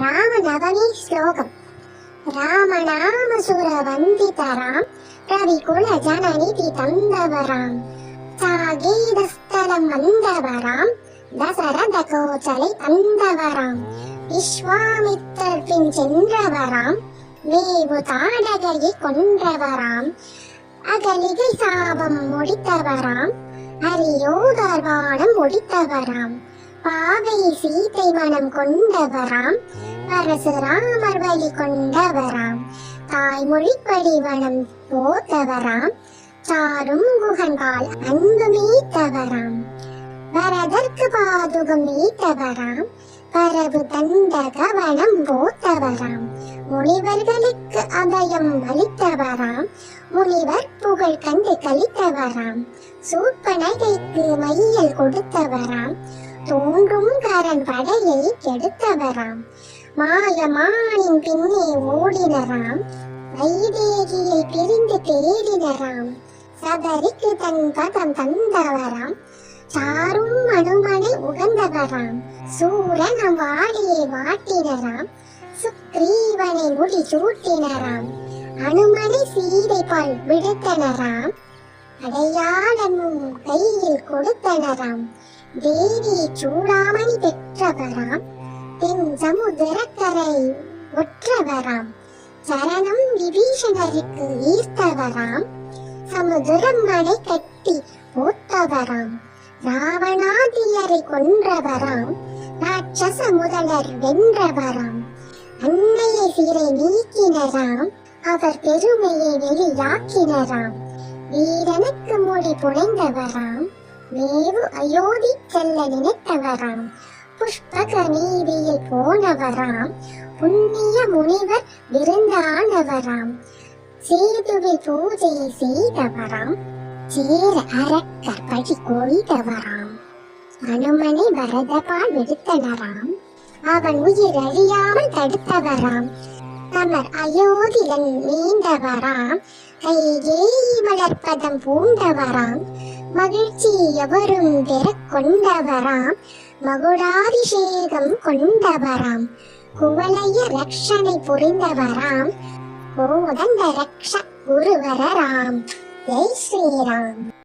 ராமநவமி ஸ்லோகம். ராமநாமசுர வந்திதராம் ரவிகுல ஜனநிதி தந்தவராம் சாகீதஸ்தலம் வந்தவராம் தசரத கோச்சலை தந்தவராம் விஸ்வாமித்தர் பின் சென்றவராம் மேவு தாடகையை கொன்றவராம். அகலிகை சாபம் முடித்தவராம் ஹரியோதர்வானம் முடித்தவராம். பாவை சீதை மனம் கொண்டவராம் பரசுராமர் வழி கொண்டவராம். தாய்மொழிப்படி வனம் போத்தவராம் சாரும் குகன்பால் அன்பு மீத்தவராம் வரதற்கு பாதுகம் மீத்தவராம் பரவு தந்த கவனம் போத்தவராம். முனிவர்களுக்கு அபயம் அளித்தவராம். முனிவர் புகழ் கண்டு கழித்தவராம் சூப்பனகைக்கு மையல் கொடுத்தவராம். தோன்றும் கரண் படையை கெடுத்தவராம். மாயமானின் பின்னே ஓடினராம். வைதேகியை பிரிந்து தேடினராம். சபரிக்கு தன் பதம் தந்தவராம். சாரும் அனுமனை உகந்தவராம். சூரன் வாடியை வாட்டினராம். சுக்ரீவனை முடி சூட்டினராம். அனுமனை சீதை பால் விடுத்தனராம். அடையாளமும் கையில் கொடுத்தனராம். தேவி சூடாமணி பெற்றவராம் தென் சமுதிரக்கரை ஒற்றவராம் சரணம் விபீஷணருக்கு ஈர்த்தவராம் சமுதிரம் மனை கட்டி போத்தவராம் ராவணாதியரை கொன்றவராம் ராட்சச முதலர் வென்றவராம் அன்னையை சிறை நீக்கினராம் அவர் பெருமையை வெளியாக்கினராம் வீரனுக்கு மொழி புனைந்தவராம். மேவு அயோத்தி செல்ல நினைத்தவராம் புஷ்பக நீதியில் போனவராம். புண்ணிய முனிவர் விருந்தானவராம். சேதுவில் பூஜை செய்தவராம். சேர அரக்கர் பழி கொய்தவராம். அனுமனை பரதபால் விடுத்தனராம். அவன் உயிர் அழியாமல் தடுத்தவராம். தமர் அயோத்தியன் மீண்டவராம் கைகேயி மலர்ப்பதம் பூண்டவராம். மகிழ்ச்சி எவரும் பெற கொண்டவராம். மகுடாபிஷேகம் கொண்டவராம். குவலய ரக்ஷனை புரிந்தவராம். கோதண்ட ரக்ஷ குருவரராம். ஜெய் ஸ்ரீராம்.